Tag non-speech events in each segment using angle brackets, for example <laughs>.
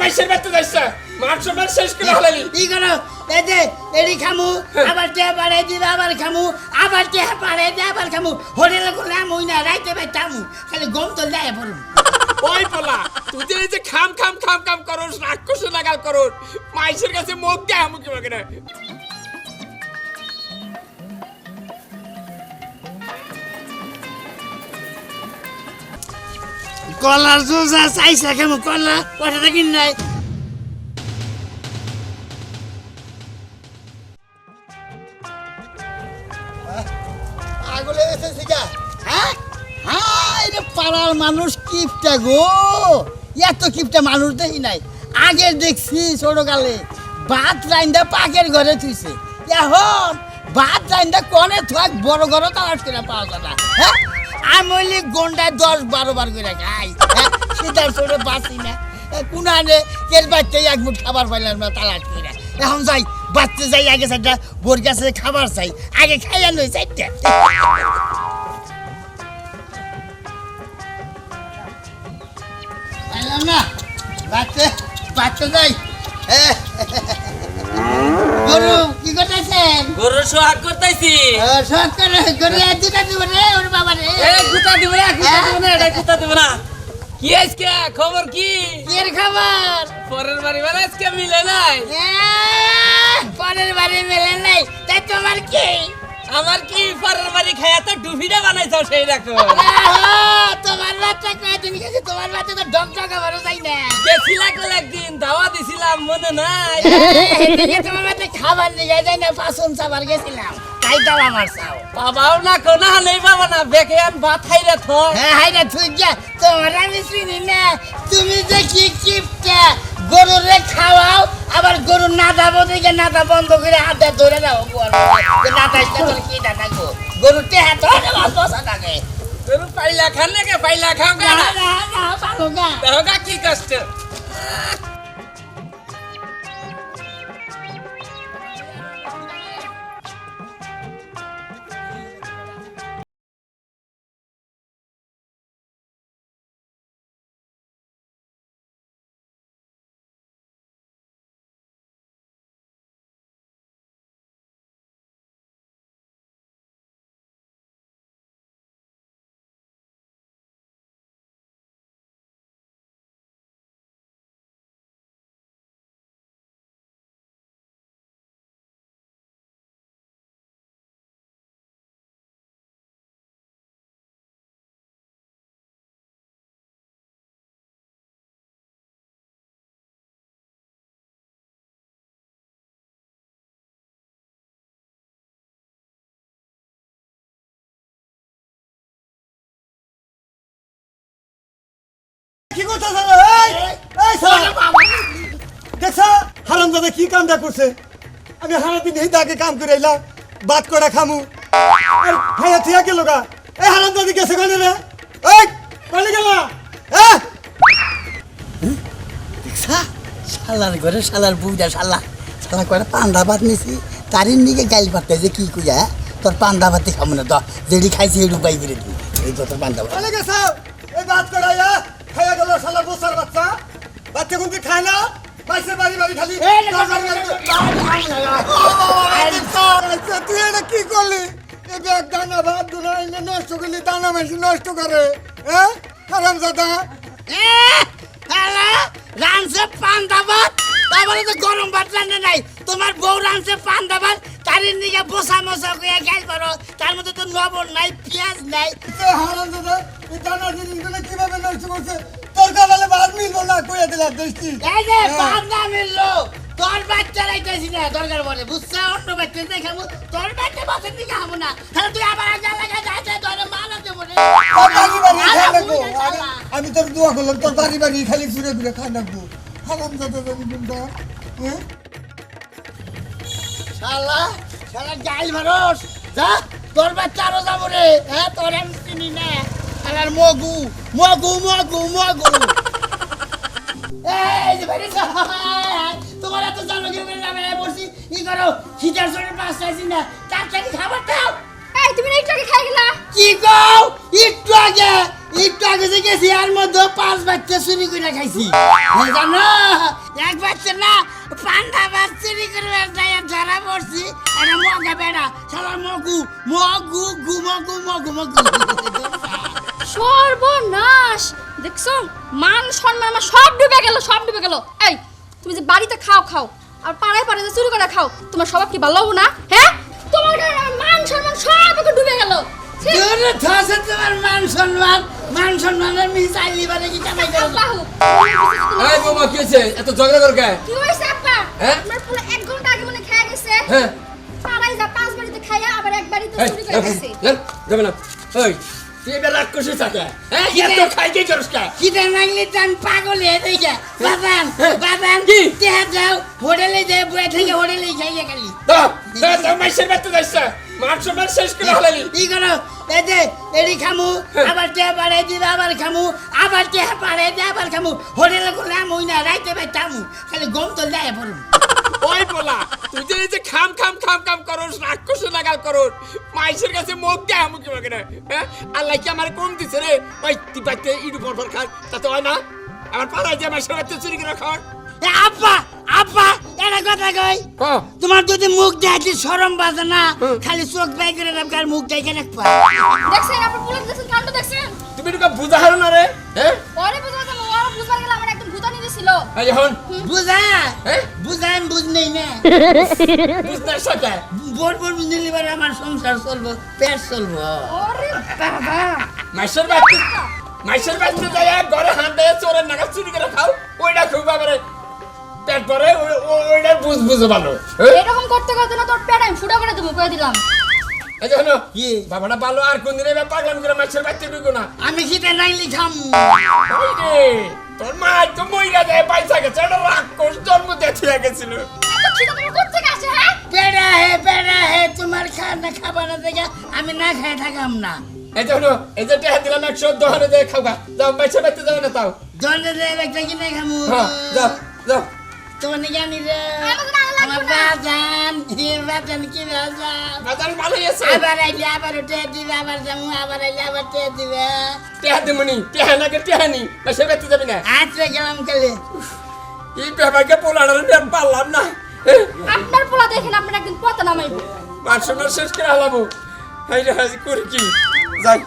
মাইসের বাড়িতে যাইছ। মার শেষ করে হলালি কি করো? এই যে এডি খামু আবার কে পারে দিবে আবার খামু আবার কে পারে দিয়ে আবার খামু। হোটেলে করলে মুই না রাইতে বাই তামু খালি গম তো যায় পড়ুন। ওই পোলা তুই যে এই যে খাম খাম খাম খাম করস রাক্ষস লাগাল করস মাইসের কাছে মুখ দেয় আমু কি বাগরে কলার জুস চাইছে খামু কলা? কথাটা কিন নাই? হ্যাঁ? পাড়ার মানুষ কিপটা গো। এত কিপটা মানুষ দেখি নাই। আগে দেখছি ছোটকালে। ভাত রাইন্দা পাকের ঘরে থুইছে। এখন ভাত রাইন্দা কনে থাক বড় ঘরে তালাশ করে পাওয়া যায় না। হ্যাঁ? আমি গন্ডায় দশ বারো বার করে খাই। হ্যাঁ সেটার ছোট বাঁচি না। কুনানে কের বাচ্চা এক মুঠ খাবার পাইলাম না তালাশ করে। এখন যাই বাচ্চা যাই, আগে সাইডটা বোর কাছে খাবার চাই। আগে খাইয়া নই চাইটা পাইলাম না বাচ্চা বাচ্চা যাই। গরু। কি করতেছেন গরু সোহাগ করতেছি। সরকার গরু দুটা দিব রে ওর বাবা রে এ গুতা দিব না গুতা দিব না এটা গুতা দিব না। কি আজকে? খবর কি? কি এর খাবার? পরের বাড়ি মানে আজকে মিলে নাই। পরের বাড়ি মেলে নাই। তাই তোমার কি? আমার কি পরের বাড়ি খায়া তো ডুবিটা বানাইছো সেই রকম তোমার বাচ্চা গেছে তোমার বাচ্চা তো ডক ডকা বড় যাই না। গেছিলা কল একদিন দাওয়া দিছিলাম মনে নাই। এদিকে তোমার বাচ্চা খাবার নিয়ে যায় না পাসন চাবার গেছিলাম। তাই দাও আমার চাও। বাবাও না কোনা নেই বাবা না বেকে আন ভাত খাইরে থ হ্যাঁ হাই না তুই যা তোমার আমি চিনি না। তুমি যে কি কিপটা গরুরে খাওয়াও আবার গরু নাদা বদিকে নাদা বন্ধ করে হাতে ধরে দাও তোর কি দাদা গো? গরু টেহা ধরে বসা থাকে। গরু পাইলা খান নাকি পাইলা খাও না গা না কি কষ্ট কি কথা শালা এই এই শালা দেখছা, হারাম দাদা কি কামটা করছে? আমি হারা দিন এই দাগে কাম করে এলাম বাদ করে খামু। ভাইয়া থিয়া গেল গা। এই হারাম দাদি গেছে কেন রে? এই কলে গেল? হ্যাঁ দেখছা, শালার ঘরে শালার বুইটা শালা। শালা করে পান্ডা ভাত নিছি, তারির নিকে গাইল পাতে যে কি কুজা তোর পান্ডা ভাতে না তো যেটি খাইছি এটু বাই করে দিই তোর পান্ডা ভাত। এই বাদ করে আয়া খাইয়া গেল শালা বসার বাচ্চা। বাচ্চা কোনটি খায় না? পাইছে বাড়ি বাড়ি খালি। তুই এটা কি করলি? এই ব্যাগ দানা ভাত দুনা এনে নষ্ট করলি দানা মেশিন নষ্ট করে। হ্যাঁ হারাম দাদা রানছে পান্ডা ভাত। তারপরে তো গরম ভাত রান্না নাই। তোমার বউ রানছে পান্ডা ভাত তারির নিকে বসা মশা করে করো তার মধ্যে তো লবণ নাই পেঁয়াজ নাই। হারাম দাদা এই জিনিসগুলো কীভাবে নষ্ট করছে তোর কাবালে ভাত মিলবো না কইয়া দিলাম দোস্তি। এই যে ভাত না মিললো। তোর বাচ্চা রাইতেছি না দরকার পড়ে বুঝছ? অন্য বাচ্চা দেখাবো তোর বাচ্চা বাচ্চার দিকে খাব না। তাহলে তুই আবার আগে লাগা যাচ্ছে তোর দেবো রে তোর বাড়ি বাড়ি খাই আলা লাগবো। বুইড়া শালা। আমি তোর দোয়া করলাম তোর বাড়ি বাড়ি খালি ঘুরে ঘুরে খাই হারাম দাদা কোনটা হ্যাঁ? শালা শালা গাইল মারস। যা তোর বাচ্চা আরও যাব রে। হ্যাঁ তোর আমি চিনি না। শালার মগু মগু মগু মগু। এই যে বাইরে তোমার এত জানো কি নামে বসি ই করো হিটার সরে পাঁচ চাইছি না তার চাকি খাবার দাও? এই তুমি একটু আগে খাই গেলা? কি কও? একটু আগে একটু আগে যে গেছি আর মধ্যে পাঁচ বাচ্চা চুরি করে খাইছি। জানো এক বাচ্চা না পান্ডা বাচ্চা চুরি করে যাই ধরা পড়ছি এটা মগা বেড়া সারা মগু মগু গু মগু মগু মগু। সর্বনাশ। দেখছ? মান সম্মান আমার সব ডুবে গেল সব ডুবে গেল। এই তুমি যে বাড়িতে খাও খাও। আর পাড়ায় পাড়ায় যে চুরি করে খাও তোমার স্বভাব কি ভালো না? হ্যাঁ? তোমার মান সম্মান সব ডুবে গেল। তোমার মান সম্মান। মান সম্মানের মিসাইলি বারে কি কামাই করো? এই বৌমা কি হয়েছে? এত ঝগড়া করে কে? কি হয়েছে আব্বা? হ্যাঁ? আমার পুরো এক ঘণ্টা আগে মনে খেয়ে গেছে। হ্যাঁ। পাড়ায় যা পাঁচ বাড়িতে খাইয়া আবার এক বাড়িতে চুরি করে গেছে যাবে না। তুই এবার রাক্ষসী থাকে। হ্যাঁ এত খাই কি করিস কে? কিটা নাগলি টান পাগল হয়ে দেখে বাদান বাদান কি? তেহা যাও হোটেলে যে বয়ে থেকে হোটেলে খাইয়া খালি। তো তো তো মাইসের বাড়িতে যাইছে। মাংস মার শেষ করে হলালি ই করো এই যে এডি খামু আবার টেহা বাড়াই দিবে আবার খামু আবার টেহা বাড়াই দিয়ে আবার খামু। হোটেলে করলাম ওই না রাইতে বাই তামু খালি গম তো দেয় পড়ুন। <laughs> ওই বলা তুই যে এই যে খাম খাম খাম খাম করস রাক্ষসী লাগাল করস মাইসের কাছে মুখ দে আমু কি বাকি হ্যাঁ? আল্লাহ কি আমার কম দিছে রে? ওই তুই বাইতে ইডু পর খাস তাতে হয় না? আমার পাড়ায় যে মাইসের বাড়িতে চুরি করে খাওয়ার। আব্বা আব্বা এটা কথা কই? ক? তোমার যদি মুখ দেখি সরম বাজে না খালি চোখ বাই করে রাখবার মুখ দেখে রাখবা দেখছেন আপনার পুলিশ দেখছেন কাণ্ড দেখছেন? তুমি এটা বুঝা হারো না রে হ্যাঁ পরে বুঝতে পারলাম ওরা বুঝবার গেলে আমার একদম ভূতানি দিছিল। এই এখন? বুঝা? হ্যাঁ বুঝা বুঝ নেই না। বুঝতে সাথে? বোর বোর বুঝলি পারে আমার সংসার চলবো পেট চলবো। ওরে বাবা। মাইসের বাড়িতে মাইসের বাড়িতে যাই ঘরে হাত দেয় চোরের নাগাদ চুরি করে খাও। ওইটা খুব এবারে পেট পরে ওই- ওই- ওইটা বুঝ বুঝে ভালো। হ্যাঁ? এরকম করতে করতে না তোর পেট আমি ফুটা করে দেবো কয়ে দিলাম। এই যে হলো কি? বাবাটা ভালো আর কোন দিনে পাগলাম করে মাছের বাড়িতে ঢুকো না। আমি তোর মা তো মইরা পয়সা গেছে রাক্ষস জন্ম দিয়ে গেছিল। হ্যাঁ? পেড়া হে পেড়া হে তোমার খানা খাবার না দেখে আমি না খাই থাকাম না। এই যে হলো এই যে টেহা দিলাম একশো দোকানে দিয়ে খাওয়া যাও মাছের যাও না তাও। জলে দে একটা কিনে খামু যাও যাও। তোমার নাকি আনি রে আমার না। বাজান হে বাজান কি বাজান? বাজার ভালোই আছে আবার আইলে আবার উঠে দিবে আবার যাব আবার আইলে আবার টেয়ে দিবে। টেহা দিমুনি টেহা নাকি টেহা নি। মাছের বাড়িতে যাবি না। আজকে গেলাম কালে এই ব্যাপারকে পোলানোর ব্যাপার পারলাম না। আপনার পোলা দেখেন আপনার একদিন পথে নামাইবো। মাংসটা শেষ করে হালাবো। হাই রে হাই করি কি? যাই।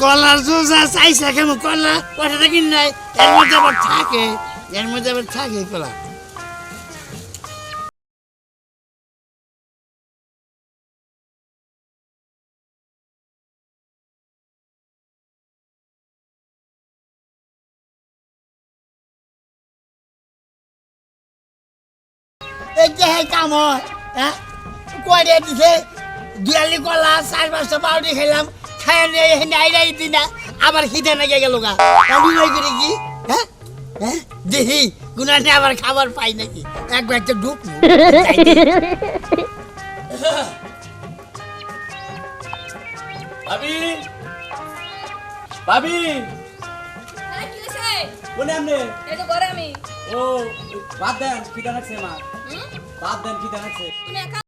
কলার জুস চাইছে কেমন? কলা কথাটা কিন নাই? এর মধ্যে আবার থাকে, এর মধ্যে আবার থাকে কলা। এই কাম হয়? কয়টা দিছে? দুয়ালি কলা, চার পাঁচটা পাউডি খেলাম। আবার খিদে নাগে গেল গা। আমি নই করি কি? হ্যাঁ? হ্যাঁ? দেখি গুনানে আবার খাবার পাই নাকি? একবার তো ঢুক ভাবি ভাবি। কি হয়েছে কোনে আমনে এই তো ঘরে আমি। ও বাদ দেন কি জানাচ্ছে মা বাদ দেন কি তুমি একা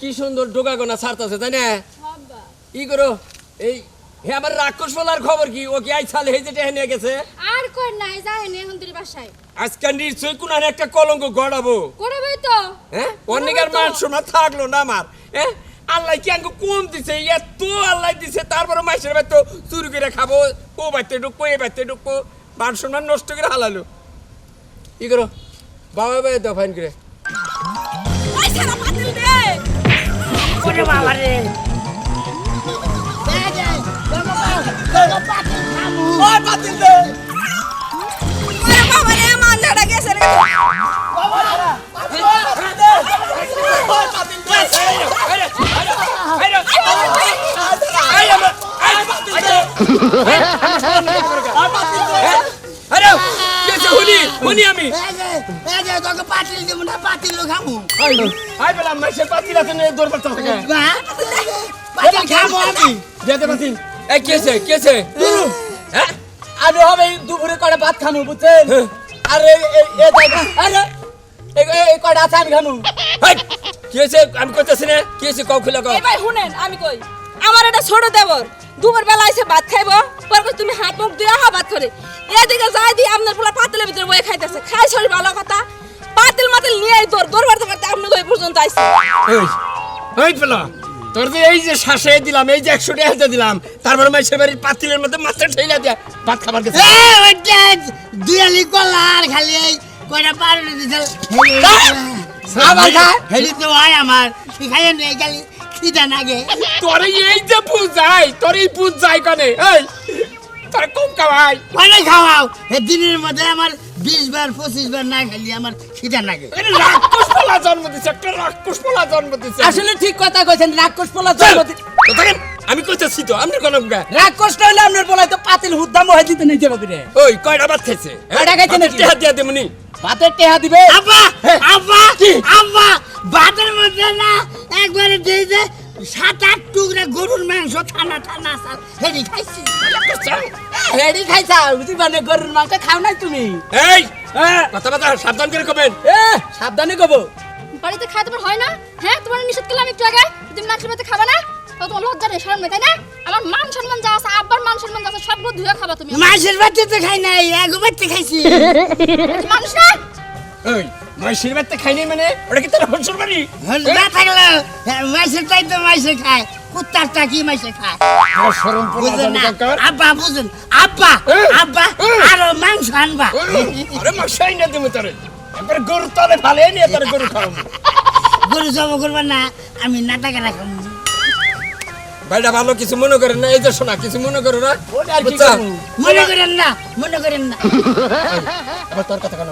কি সুন্দর ডোকা গোনা ছাড়তাছে তাই না? কি করো? এই হে আমার রাক্ষস বলার খবর কি? ও কি আই সালে হেজে টেহে নিয়ে গেছে? আর কই নাই যায়নি এখন তুই বাসায়। আজকে নিশ্চয়ই কোন আর একটা কলঙ্ক গড়াবো। তো। হ্যাঁ? অনেকের মান শোনা থাকল না আমার হ্যাঁ? আল্লাহ কি আঙ্গু কম দিছে? এত আল্লাহ দিছে তারপরে মাসের বাড়িতে চুরি করে খাব। ও বাড়িতে ঢুকবো এ বাড়িতে ঢুকবো। মান সম্মান নষ্ট করে হালালো। কি করো? বাবা বাবা দাও ফাইন করে। ওরে বাবা রে ওরে বাবা রে, মান্নাটা গেছে রে। আরে কেসে হুনি হুনি আমি। এই যে এই যে তোকে পাতিল দিব না পাতিল খামু আই আই বেলা মাসের পাতিল আছে না দরবার থাকে না পাতিল খামু আমি। যেতে পাতিল এই কেসে কেসে হ্যাঁ? আমি হবে দুপুরে কটা ভাত খামু বুঝছেন? আর এই এই এই জায়গা আরে এই এই- এই কটা আছে আমি খামু। হাই কেসে আমি কইতাছি না কেসে কও খুলে কও। ভাই শুনেন আমি কই। আমার এটা ছোট দেবর। দুপুর বেলা এসে ভাত খাইব। পরে তুমি হাত মুখ হা ভাত করে। এদিকে যাই দিয়ে আপনার পোলা পাতিলের ভিতরে বয়ে খাইতেছে। খাই শরীর ভালো কথা। পাতিল মাতিল নিয়ে এই দৌড় দৌড় মারতে মারতে আপনার ওই পর্যন্ত আইছে। এই এই পেলা তোর যে এই যে শ্বাসে দিলাম এই যে একশো টাকা দিলাম তারপরে মাসের বাড়ির পাতিলের মধ্যে মাছটা ঠেলা দিয়া ভাত খাবার গেছে। দুয়ালি কলার খালি এই কয়টা পারলে দিছিল আবার খা। হেলি তো হয় আমার শিখাই নেই খালি। খিদা নাগে তোর এই যে পূজাই তোর এই পূজাই কনে এই তোর কম কামাই অনেক খাওয়াও। এ দিনের মধ্যে আমার বিশ বার পঁচিশ বার না খালি আমার খিদা এটা রাক্ষস পোলা জন্ম দিছে একটা রাক্ষস পোলা জন্ম দিছে। আসলে ঠিক কথা কইছেন রাক্ষস পোলা জন্ম দি- আমি কইতেছি তো আপনি কোন রাক্ষসটা হইলে আপনার পোলাই তো পাতিল হুদ্দাম হয়ে দিতে নিতে পারবি রে। ওই কয়টা ভাত খাইছে? কয়টা খাইছে নাকি? টেহা দিয়া দেমনি। ভাতের টেহা দিবে? আব্বা! আব্বা! আব্বা! ভাতের মধ্যে না একবারে দিয়ে যে সাত আট টুকরা গরুর মাংস ঠান্ডা ঠান্ডা আছে হেডি খাইছি। হেডি খাইছা? বুঝি মানে গরুর মাংস খাও নাই তুমি? এই হ্যাঁ। কথা কথা সাবধান করে কবেন। এ সাবধানে কব। বাড়িতে খাওয়া তোমার হয় না? হ্যাঁ তোমার নিষেধ করলাম একটু আগে। তুমি মাংসের ভাতে খাবে না? তো তোমার লজ্জা নেই শরম নেই তাই না? আমার মান সম্মান যা আছে আব্বার মান সম্মান যা আছে সবগুলো ধুয়ে খাবা তুমি। মাছের বাচ্চা তো খাই নাই এগো বাচ্চা খাইছি। মানুষ না? ওই মানে? ওটা কি তোর হনসর বাড়ি? না থাকলে মাছের তাই তো মাছে খায়। কুত্তার টাকি মাছে খায়? শরম না কাকার আব্বা বুঝুন আব্বা হ্যাঁ। আব্বা হ্যাঁ। আরও মাংস আনবা। আরে তোরে। গরু তলে ভালে নিয়ে তোর গরু খাওয়াবো। গরু জব করবা না আমি নাটাকে রাখাম ভাইটা ভালো কিছু মনে করেন না? এই যে শোনা কিছু মনে করো না? মনে করেন না মনে করেন না। আবার তোর কথা কেন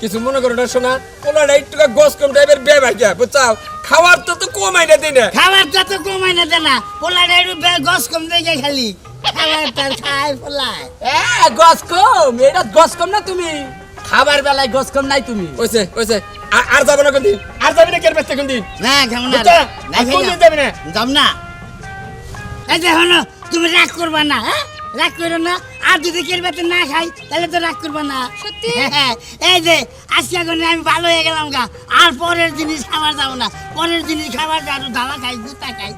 কিছু মনে করো না শোনা পোলাটা একটু গোস কম টাইপের বে ভাইয়া বুঝছাও? খাওয়ার তো তো কমাই না দিই না খাবার যত কমাই না দেনা। পোলাটা একটু বে- গছ কম দেখে খালি। খাবার তার খায় পোলায়। এ গস কম? এটা গস কম না তুমি? খাবার বেলায় গস কম নাই তুমি। ওইছে ওইছে আর- আর যাবে না কোন দিন আর যাবি না কোন দিন না খাব না? না না। দিন যাবি না। এই তুমি রাগ করবা না হ্যাঁ? রাগ করো না। আর যদি কেরবাতে না খাই তাহলে তো রাগ করব না। সত্যি? এই যে আজকে করে আমি ভালো হয়ে গেলাম গা। আর পরের জিনিস খাবার যাব না। পরের জিনিস খাবার আরও ধালা খাই জুতা খাই।